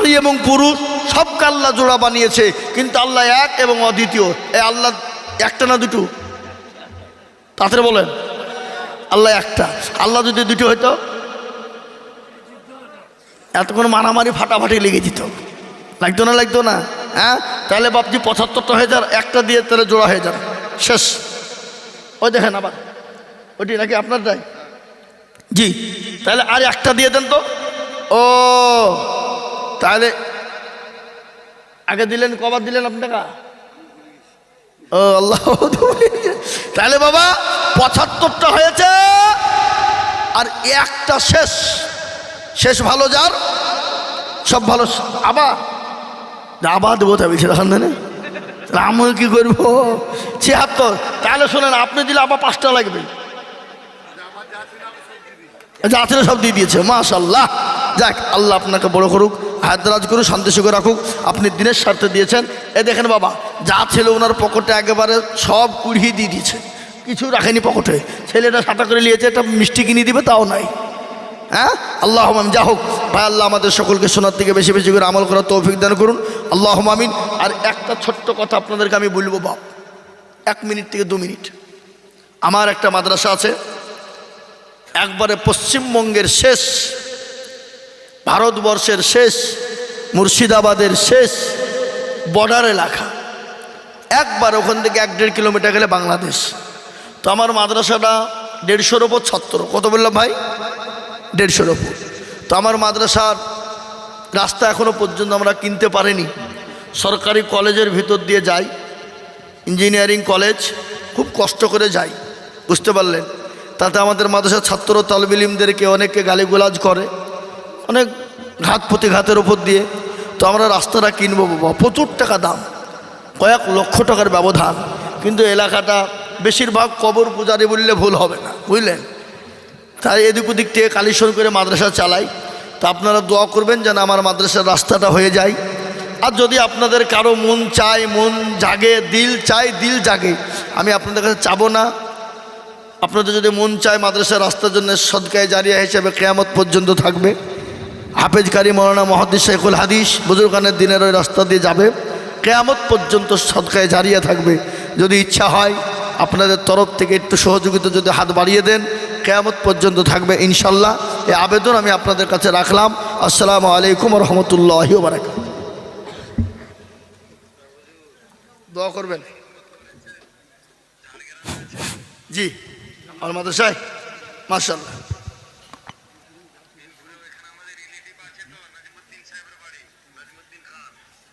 নারী এবং পুরুষ সবকে আল্লাহ জোড়া বানিয়েছে, কিন্তু আল্লাহ এক এবং অদ্বিতীয়। এ আল্লাহ একটা না দুটো? তাতে বলেন। আল্লাহ একটা। আল্লাহ যদি দুটো হইতো? এতক্ষণ মারামারি ফাটাফাটি লেগে যেত। লাগতো না লাগতো না? হ্যাঁ? তাহলে বাপজি পঁচাত্তরটা হয়ে যান, একটা দিয়ে তাহলে জোড়া হয়ে যান। শেষ। ওই দেখেন আবার। ওটি নাকি আপনার তাই জি। তাহলে আর একটা দিয়ে দেন তো? ও তাহলে আগে দিলেন, কবার দিলেন আপনি টাকা ও, আল্লাহ, তাহলে বাবা, পঁচাত্তরটা হয়েছে, আর একটা শেষ। শেষ ভালো যার? সব ভালো আবার আবার দেবো তাই বলছি দেখান না আমি কি করব? ছিয়াত্তর। তাহলে শোনেন, আপনি দিলে আবার পাঁচটা লাগবে। যা ছিল সব দিয়ে দিয়েছে মাশাল্লাহ যাক, আল্লাহ আপনাকে বড় করুক হায়দ্রাজ করুক, শান্তি সুখে রাখুক। আপনি দিনের স্বার্থে দিয়েছেন। এ দেখেন বাবা, যা ছিল ওনার পকেটে একেবারে সব কুড়িয়ে দিয়ে দিয়েছে। কিছু রাখেনি পকেটে। ছেলেটা সাঁতা করে নিয়েছে এটা মিষ্টি কিনে দিবে, তাও নাই। হ্যাঁ? আল্লাহ আমি যা হোক, ভাই, আল্লাহ আমাদের সকলকে শোনার থেকে বেশি বেশি করে আমল করার তৌফিক দান করুন। আল্লাহ আমিন। আর একটা ছোট্ট কথা আপনাদেরকে আমি বলব, বাপ। এক মিনিট থেকে দু মিনিট। আমার একটা মাদ্রাসা আছে। একবারে পশ্চিমবঙ্গের শেষ ভারতবর্ষের শেষ, মুর্শিদাবাদের শেষ বর্ডার এলাকা একবার ওখান থেকে এক দেড় কিলোমিটার গেলে বাংলাদেশ। তো আমার মাদ্রাসাটা দেড়শোর ওপর ছাত্র কত বললাম ভাই? দেড়শোর ওপর। তো আমার মাদ্রাসার রাস্তা এখনও পর্যন্ত আমরা কিনতে পারিনি। সরকারি কলেজের ভিতর দিয়ে যাই। ইঞ্জিনিয়ারিং কলেজ, খুব কষ্ট করে যাই। বুঝতে পারলেন? তাতে আমাদের মাদ্রাসার ছাত্র তলবিলিমদেরকে অনেকে গালিগুলাজ করে। অনেক ঘাত প্রতিঘাতের ওপর দিয়ে তো আমরা রাস্তাটা কিনবো বাবা। প্রচুর টাকা দাম। কয়েক লক্ষ টাকার ব্যবধান। কিন্তু এলাকাটা বেশিরভাগ কবর পূজারি বললে ভুল হবে না, বুঝলেন? তাই এদিক ওদিক থেকে কালিশন করে মাদ্রাসা চালাই। তা আপনারা দোয়া করবেন যেন আমার মাদ্রাসার রাস্তাটা হয়ে যায়। আর যদি আপনাদের কারও মন চায়, মন জাগে, দিল চায়, দিল জাগে, আমি আপনাদের কাছে চাবো না। আপনাদের যদি মন চায় মাদ্রাসার রাস্তার জন্য সদকায় জারিয়া হিসেবে কেয়ামত পর্যন্ত থাকবে। হাফেজ কারি মৌলানা মহাদিস শেখুল হাদিস বুজুরগানের দিনের ওই রাস্তা দিয়ে যাবে। কেয়ামত পর্যন্ত সদকায় জারিয়ে থাকবে। যদি ইচ্ছা হয়, আপনাদের তরফ থেকে একটু সহযোগিতা যদি হাত বাড়িয়ে দেন, কেয়ামত পর্যন্ত থাকবে ইনশাল্লাহ। এই আবেদন আমি আপনাদের কাছে রাখলাম। আসসালামু আলাইকুম রহমতুল্লাহ বারাক দোয়া করবেন? জি, আমার মাদ্রাসায়? মার্শাল্লাহ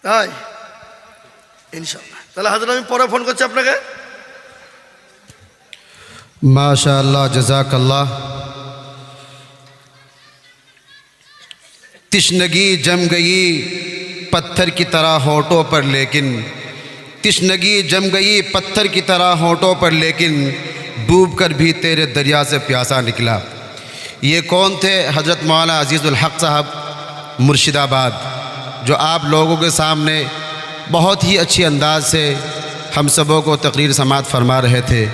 তাই ইনশাল্লাহ তাহলে হাজর আমি পরে ফোন করছি আপনাকে। মাশা আল্লাহ تشنگی جم گئی پتھر کی طرح ہوتوں پر، لیکن تشنگی جم گئی پتھر کی طرح ہوتوں پر، لیکن ڈوب کر بھی تیرے دریا سے پیاسا نکلا۔ یہ کون تھے؟ حضرت مولانا عزیز الحق صاحب، مرشد آباد۔ جو آپ لوگوں کے سامنے بہت ہی اچھی انداز سے ہم سبوں کو تقریر سماعت فرما رہے تھے۔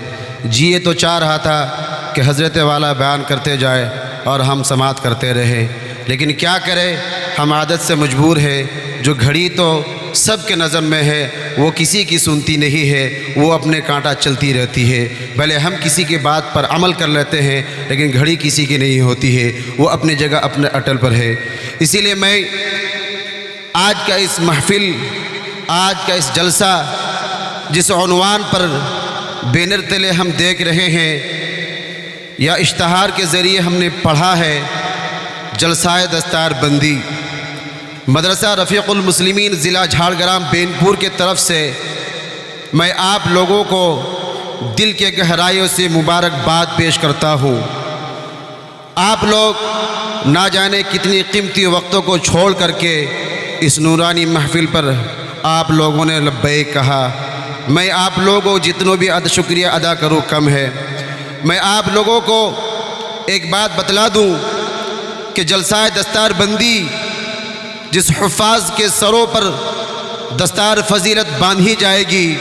جی یہ تو چاہ رہا تھا کہ حضرت والا بیان کرتے جائے اور ہم سماعت کرتے رہے لیکن کیا کرے؟ ہم عادت سے مجبور ہے جو گھڑی تو سب کے نظم میں ہے، وہ کسی کی سنتی نہیں ہے، وہ اپنے کانٹا چلتی رہتی ہے۔ بھلے ہم کسی کی بات پر عمل کر لیتے ہیں، لیکن گھڑی کسی کی نہیں ہوتی ہے۔ وہ اپنی جگہ اپنے اٹل پر ہے۔ اسی لیے میں آج کا اس محفل، آج کا اس جلسہ جس عنوان پر بینر تلے ہم دیکھ رہے ہیں یا اشتہار کے ذریعے ہم نے پڑھا ہے جلسہ دستار بندی۔ مدرسہ رفیق المسلمین ضلع جھاڑگرام بینپور کے طرف سے میں آپ لوگوں کو دل کے گہرائیوں سے مبارکباد پیش کرتا ہوں۔ آپ لوگ نہ جانے کتنی قیمتی وقتوں کو چھوڑ کر کے اس نورانی محفل پر آپ لوگوں نے لبے کہا، میں آپ لوگوں جتنوں بھی عد شکریہ ادا کروں کم ہے۔ میں آپ لوگوں کو ایک بات بتلا دوں کہ جلسہ دستار بندی جس حفاظ کے سروں پر دستار فضیلت باندھی جائے گی،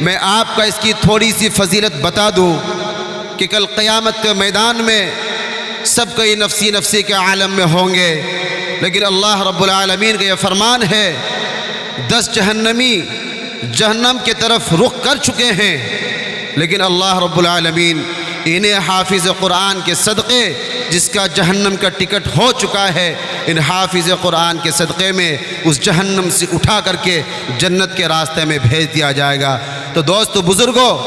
میں آپ کا اس کی تھوڑی سی فضیلت بتا دوں کہ کل قیامت کے میدان میں سب کئی نفسی نفسی کے عالم میں ہوں گے۔ لیکن اللہ رب العالمین کا یہ فرمان ہے، دس جہنمی جہنم کی طرف رخ کر چکے ہیں۔ لیکن اللہ رب العالمین انہیں حافظ قرآن کے صدقے جس کا جہنم کا ٹکٹ ہو چکا ہے، ان حافظ قرآن کے صدقے میں اس جہنم سے اٹھا کر کے جنت کے راستے میں بھیج دیا جائے گا۔ تو دوست بزرگوں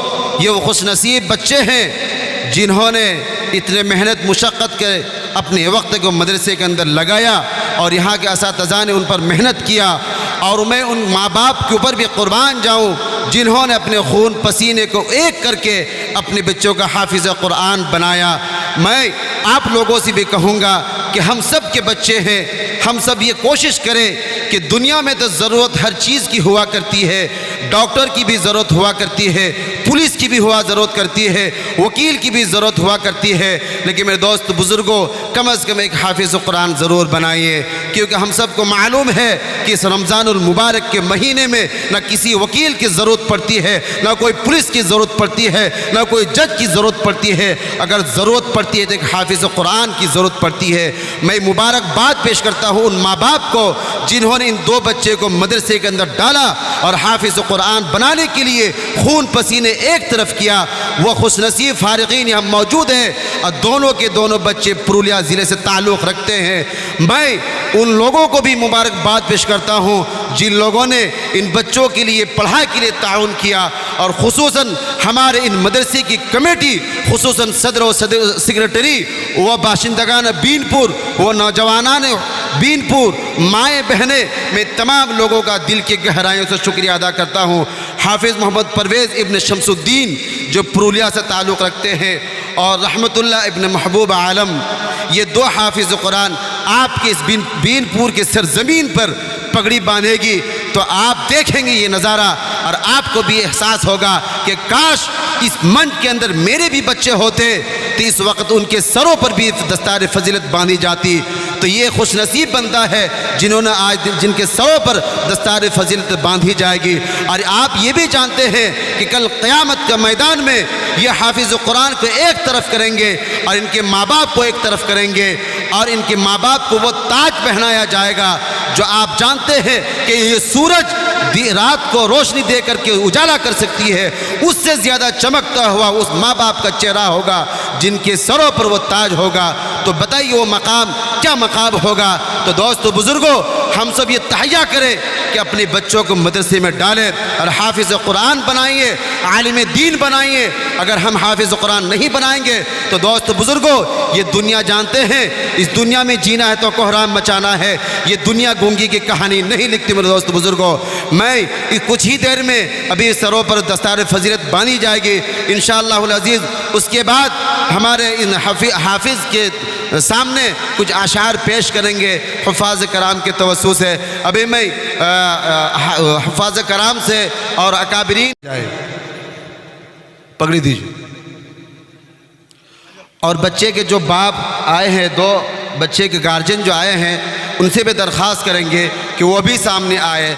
یہ وہ خوش نصیب بچے ہیں جنہوں نے اتنے محنت، مشقت کے اپنے وقت کو مدرسے کے اندر لگایا اور یہاں کے اساتذہ نے ان پر محنت کیا اور میں ان ماں باپ کے اوپر بھی قربان جاؤں جنہوں نے اپنے خون پسینے کو ایک کر کے اپنے بچوں کا حافظ قرآن بنایا۔ میں آپ لوگوں سے بھی کہوں گا کہ ہم سب کے بچے ہیں، ہم سب یہ کوشش کریں کہ دنیا میں تو ضرورت ہر چیز کی ہوا کرتی ہے، ڈاکٹر کی بھی ضرورت ہوا کرتی ہے۔ پولیس کی بھی ہوا ضرورت کرتی ہے، وکیل کی بھی ضرورت ہوا کرتی ہے۔ لیکن میرے دوست بزرگوں کم از کم ایک حافظ قرآن ضرور بنائیے۔ کیونکہ ہم سب کو معلوم ہے کہ اس رمضان المبارک کے مہینے میں نہ کسی وکیل کی ضرورت پڑتی ہے، نہ کوئی پولیس کی ضرورت پڑتی ہے، نہ کوئی جج کی ضرورت پڑتی ہے۔ اگر ضرورت پڑتی ہے تو ایک حافظ قرآن کی ضرورت پڑتی ہے۔ میں مبارکباد پیش کرتا ہوں ان ماں باپ کو، جنہوں نے ان دو بچے کو مدرسے کے اندر ڈالا اور حافظ قرآن بنانے کے لیے خون پسینے ایک طرف کیا، وہ خوش نصیب فارغین یہاں موجود ہیں۔ اور دونوں کے دونوں بچے پرولیا ضلع سے تعلق رکھتے ہیں۔ میں ان لوگوں کو بھی مبارکباد پیش کرتا ہوں، جن لوگوں نے ان بچوں کے لیے پڑھائی کے لیے تعاون کیا۔ اور خصوصاً ہمارے ان مدرسے کی کمیٹی، خصوصاً صدر و صدر سیکرٹری وہ باشندگان بین پور وہ نوجوانان بین پور مائیں بہنیں، میں تمام لوگوں کا دل کی گہرائیوں سے شکریہ ادا کرتا ہوں۔ حافظ محمد پرویز ابن شمس الدین جو پرولیا سے تعلق رکھتے ہیں اور رحمت اللہ ابن محبوب عالم، یہ دو حافظ قرآن آپ کے اس بین بین پور کے سرزمین پر پگڑی باندھے گی، تو آپ دیکھیں گے یہ نظارہ اور آپ کو بھی احساس ہوگا کہ کاش اس منچ کے اندر میرے بھی بچے ہوتے، تو اس وقت ان کے سروں پر بھی دستار فضیلت باندھی جاتی۔ تو یہ خوش نصیب بنتا ہے جنہوں نے آج جن کے سروں پر دستار فضیلت باندھی جائے گی۔ اور آپ یہ بھی جانتے ہیں کہ کل قیامت کے میدان میں یہ حافظ قرآن کو ایک طرف کریں گے اور ان کے ماں باپ کو ایک طرف کریں گے اور ان کے ماں باپ کو وہ تاج پہنایا جائے گا جو آپ جانتے ہیں کہ یہ سورج رات کو روشنی دے کر کے اجالا کر سکتی ہے۔ اس سے زیادہ چمکتا ہوا اس ماں باپ کا چہرہ ہوگا۔ جن کے سروں پر وہ تاج ہوگا تو بتائیے وہ مقام کیا مقام ہوگا؟ تو دوستو بزرگوں ہم سب یہ تہیا کریں کہ اپنے بچوں کو مدرسے میں ڈالیں اور حافظ قرآن بنائیے، عالم دین بنائیے۔ اگر ہم حافظ قرآن نہیں بنائیں گے، تو دوست بزرگوں یہ دنیا جانتے ہیں۔ اس دنیا میں جینا ہے تو کوحرام مچانا ہے۔ یہ دنیا گونگی کی کہانی نہیں لکھتی میرے دوست بزرگوں میں کچھ ہی دیر میں ابھی سروں پر دستار فضیلت باندھی جائے گی۔ انشاءاللہ العزیز، اس کے بعد ہمارے ان حافظ کے سامنے کچھ اشعار پیش کریں گے۔ حفاظ کرام کے توسط سے ابھی میں حفاظ کرام سے اور اکابرین جائے پگڑی دیجیے اور بچے کے جو باپ آئے ہیں، دو بچے کے گارجن جو آئے ہیں، ان سے بھی درخواست کریں گے کہ وہ بھی سامنے آئے۔